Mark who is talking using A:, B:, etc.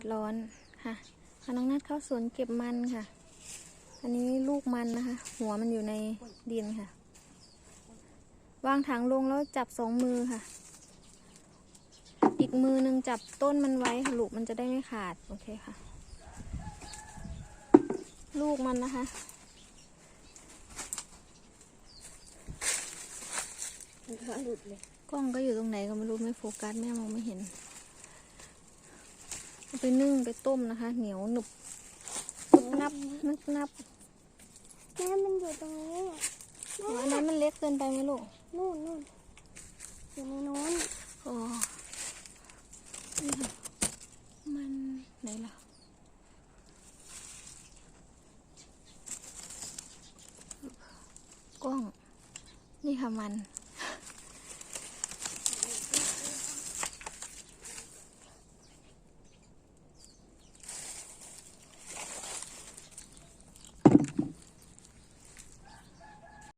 A: ดร้อนค่ะพาน้องนัดเข้าสวนเก็บมันค่ะ อันนี้ลูกมันนะคะ หัวมันอยู่ในดินค่ะ วางถังลงแล้วจับสองมือค่ะ อีกมือหนึงจับต้นมันไว้ค่ะลูกมันจะได้ไม่ขาด โอเคค่ะ ลูกมันนะคะ
B: ขาหลุดเลย
A: กล้องก็อยู่ตรงไหนก็ไม่รู้ไม่โฟกัสแม่มองไม่เห็นเอา ไปนึ่งไปต้มนะคะ เหนียวหนุบนึบนับนึบนับ
B: แม่มันอยู่ตรงนี้
A: อ๋ออันนั้นมันเล็กเกินไปไหมลูก
B: นู่นนู่นอยู่ในนู้น
A: โอ้นี่ค่ะมันไหนล่ะกล้อง นี่ค่ะมัน